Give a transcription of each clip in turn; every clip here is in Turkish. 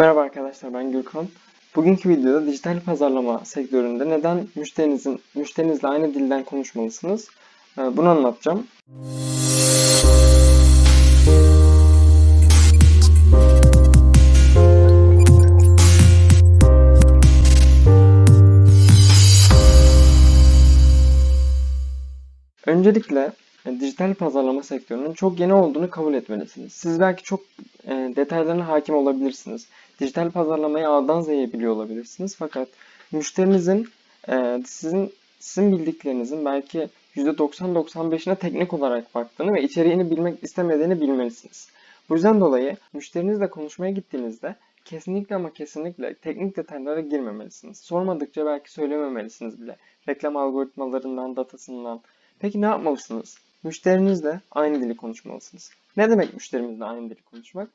Merhaba arkadaşlar ben Gürkan. Bugünkü videoda dijital pazarlama sektöründe neden müşterinizin müşterinizle aynı dilden konuşmalısınız? Ee, Bunu anlatacağım. Öncelikle e, dijital pazarlama sektörünün çok yeni olduğunu kabul etmelisiniz. Siz belki çok e, detaylarına hakim olabilirsiniz. Dijital pazarlamayı A'dan Z'ye biliyor olabilirsiniz. Fakat müşterinizin e, sizin sizin bildiklerinizin belki %90-95'ine teknik olarak baktığını ve içeriğini bilmek istemediğini bilmelisiniz. Bu yüzden dolayı müşterinizle konuşmaya gittiğinizde kesinlikle ama kesinlikle teknik detaylara girmemelisiniz. Sormadıkça belki söylememelisiniz bile. Reklam algoritmalarından, datasından, Peki ne yapmalısınız? Müşterinizle aynı dili konuşmalısınız. Ne demek müşterimizle aynı dili konuşmak?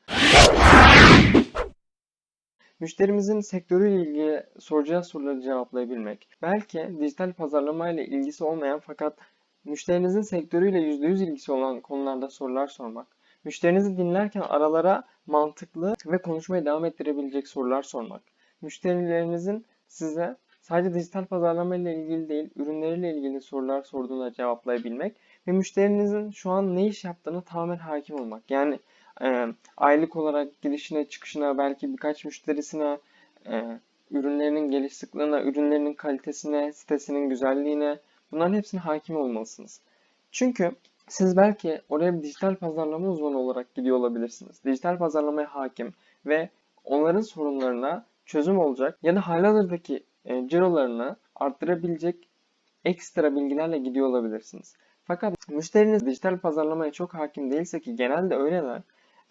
Müşterimizin sektörüyle ilgili soracağı soruları cevaplayabilmek. Belki dijital pazarlama ile ilgisi olmayan fakat müşterinizin sektörüyle %100 ilgisi olan konularda sorular sormak. Müşterinizi dinlerken aralara mantıklı ve konuşmaya devam ettirebilecek sorular sormak. Müşterilerinizin size sadece dijital pazarlama ile ilgili değil, ürünleriyle ilgili sorular sorduğunda cevaplayabilmek ve müşterinizin şu an ne iş yaptığını tamamen hakim olmak. Yani e, aylık olarak girişine, çıkışına, belki birkaç müşterisine, e, ürünlerinin geliş sıklığına, ürünlerinin kalitesine, sitesinin güzelliğine bunların hepsine hakim olmalısınız. Çünkü siz belki oraya bir dijital pazarlama uzmanı olarak gidiyor olabilirsiniz. Dijital pazarlamaya hakim ve onların sorunlarına çözüm olacak ya da halihazırdaki e, cirolarını arttırabilecek ekstra bilgilerle gidiyor olabilirsiniz. Fakat müşteriniz dijital pazarlamaya çok hakim değilse ki genelde öyleler,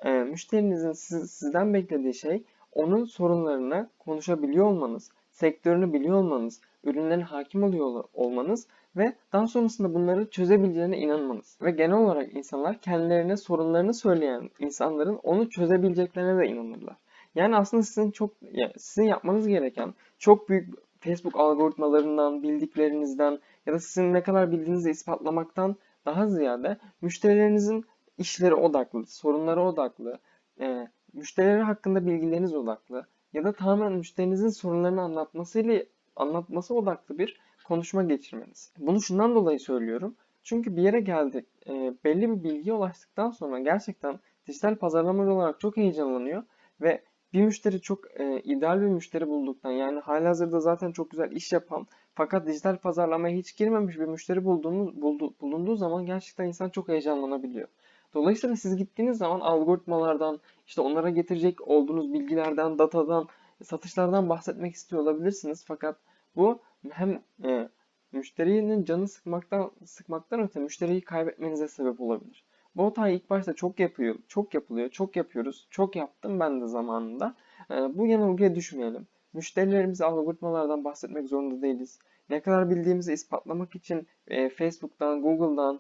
e, müşterinizin siz, sizden beklediği şey onun sorunlarına konuşabiliyor olmanız, sektörünü biliyor olmanız, ürünlerine hakim oluyor olmanız ve daha sonrasında bunları çözebileceğine inanmanız. Ve genel olarak insanlar kendilerine sorunlarını söyleyen insanların onu çözebileceklerine de inanırlar. Yani aslında sizin çok sizin yapmanız gereken çok büyük Facebook algoritmalarından, bildiklerinizden ya da sizin ne kadar bildiğinizi ispatlamaktan daha ziyade müşterilerinizin işleri odaklı, sorunları odaklı, e, müşterileri hakkında bilgileriniz odaklı ya da tamamen müşterinizin sorunlarını anlatmasıyla anlatması odaklı bir konuşma geçirmeniz. Bunu şundan dolayı söylüyorum. Çünkü bir yere geldik, e, belli bir bilgiye ulaştıktan sonra gerçekten dijital pazarlama olarak çok heyecanlanıyor ve bir müşteri çok e, ideal bir müşteri bulduktan yani halihazırda zaten çok güzel iş yapan fakat dijital pazarlamaya hiç girmemiş bir müşteri bulduğunuz, buldu, bulunduğu zaman gerçekten insan çok heyecanlanabiliyor. Dolayısıyla siz gittiğiniz zaman algoritmalardan, işte onlara getirecek olduğunuz bilgilerden, datadan, satışlardan bahsetmek istiyor olabilirsiniz. Fakat bu hem e, müşterinin canı sıkmaktan sıkmaktan öte müşteriyi kaybetmenize sebep olabilir. Bu hatayı ilk başta çok yapıyor, çok yapılıyor, çok yapıyoruz, çok yaptım ben de zamanında. Ee, bu yanılgıya düşmeyelim. Müşterilerimize algoritmalardan bahsetmek zorunda değiliz. Ne kadar bildiğimizi ispatlamak için e, Facebook'tan, Google'dan,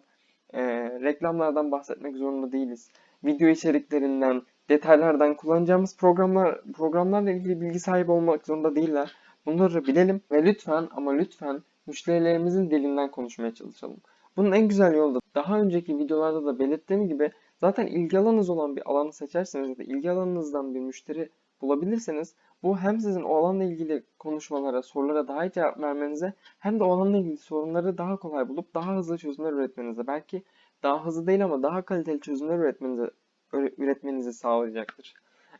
e, reklamlardan bahsetmek zorunda değiliz. Video içeriklerinden, detaylardan kullanacağımız programlar programlarla ilgili bilgi sahibi olmak zorunda değiller. Bunları bilelim ve lütfen ama lütfen müşterilerimizin dilinden konuşmaya çalışalım. Bunun en güzel yolu da daha önceki videolarda da belirttiğim gibi zaten ilgi alanınız olan bir alanı seçerseniz ya da ilgi alanınızdan bir müşteri bulabilirseniz bu hem sizin o alanla ilgili konuşmalara, sorulara daha iyi cevap vermenize hem de o alanla ilgili sorunları daha kolay bulup daha hızlı çözümler üretmenize belki daha hızlı değil ama daha kaliteli çözümler üretmenize üretmenizi sağlayacaktır.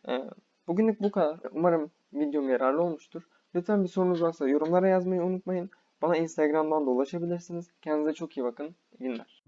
Ee, bugünlük bu kadar. Umarım videom yararlı olmuştur. Lütfen bir sorunuz varsa yorumlara yazmayı unutmayın. Bana Instagram'dan da ulaşabilirsiniz. Kendinize çok iyi bakın. İyi günler.